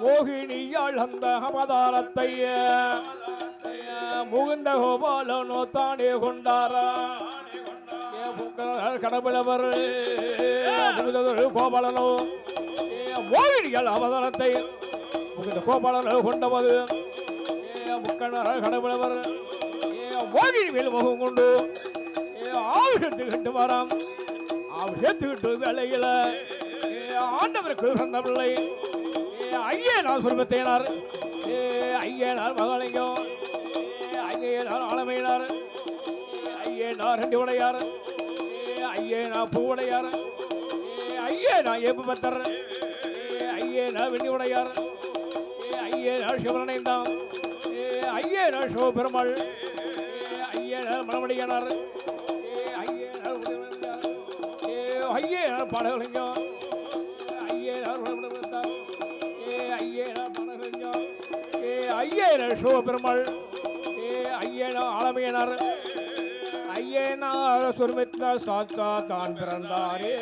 மோகினியாள் அந்த அவதாரத்தை முகுந்த கோபாலனோ தானே கொண்டாரா? கடவுளவர் கோபாலனோ மோகினியாள் அவதாரத்தை முகுந்த கோபாலனோ கொண்டவது முக்கணர் கடவுளவர் மோகினி மேல் முகம் கொண்டு ஆவிஷத்துக்கிட்டு வராம். ஆவிஷத்துக்கிட்டு வேலையில் ஆண்டவருக்கு பிள்ளை ஐயே நான் ஐயனார் மகாலிங்கம் ஐயனார் நான் ஆலமையினார் ஐயே ரெண்டு உடையார் ஐயனா பூவுடையார் ஐயனா ஏப்பு பத்தர் ஐயனா வெண்ணி உடையார் ஐயனா நான் ஐயனா ஐயே நான் சிவபெருமாள் ஐயே நான் ஐயனார் ஐயே நான் உடையவனார். பாடகலிங்கம் ஐயே ஐயனர் சிவபெருமாள். ஏ ஐயே நான் ஆலமையனார் சுருமித்த சாத்தா தான் பிறந்தாரே.